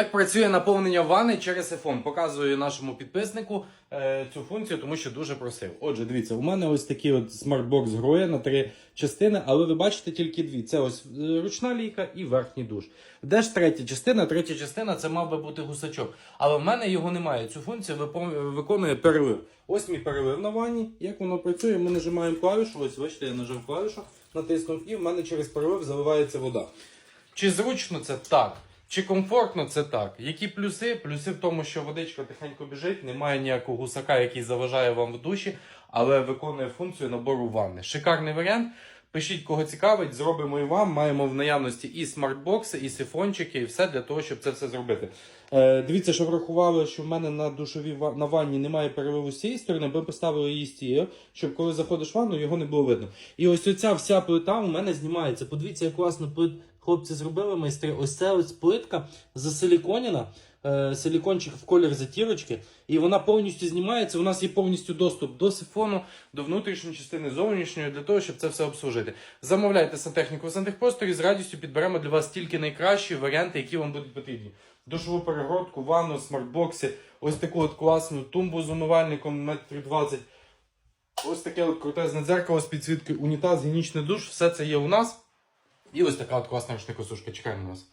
Як працює наповнення ванни через iPhone? Показую нашому підписнику е, цю функцію, тому що дуже просив. Отже, дивіться, у мене ось такий от смартбокс гроє на три частини, але ви бачите тільки дві. Це ось е, ручна лійка і верхній душ. Де ж третя частина? Третя частина це мав би бути гусачок. Але в мене його немає. Цю функцію виконує перелив. Ось мій перелив на ванні. Як воно працює? Ми нажимаємо клавішу. Ось бачите, я нажав клавішу, натиснув, і в мене через перелив заливається вода. Чи зручно це так? Чи комфортно це так? Які плюси? Плюси в тому, що водичка тихенько біжить, немає ніякого гусака, який заважає вам в душі, але виконує функцію набору ванни. Шикарний варіант. Пишіть, кого цікавить, зробимо і вам. Маємо в наявності і смартбокси, і сифончики, і все для того, щоб це все зробити. Е, дивіться, що врахували, що в мене на душовій на ванні немає переливу з цієї сторони, ми поставили її з тієї, щоб коли заходиш в ванну, його не було видно. І ось оця вся плита у мене знімається. Подивіться, як класно плит хлопці зробили майстри. Ось це ось плитка засиліконіна. е, Силікончик в колір затірочки, і вона повністю знімається. У нас є повністю доступ до сифону, до внутрішньої частини зовнішньої, для того, щоб це все обслужити. Замовляйте сантехніку в сантехпросторі, з радістю підберемо для вас тільки найкращі варіанти, які вам будуть потрібні. Душову перегородку, ванну, смартбокси, ось таку от класну тумбу з умивальником 1,20 м. Ось таке от крутезне дзеркало з підсвіткою, унітаз, гігієнічний душ, все це є у нас. І ось така от класна рушникосушка. Чекаємо на вас.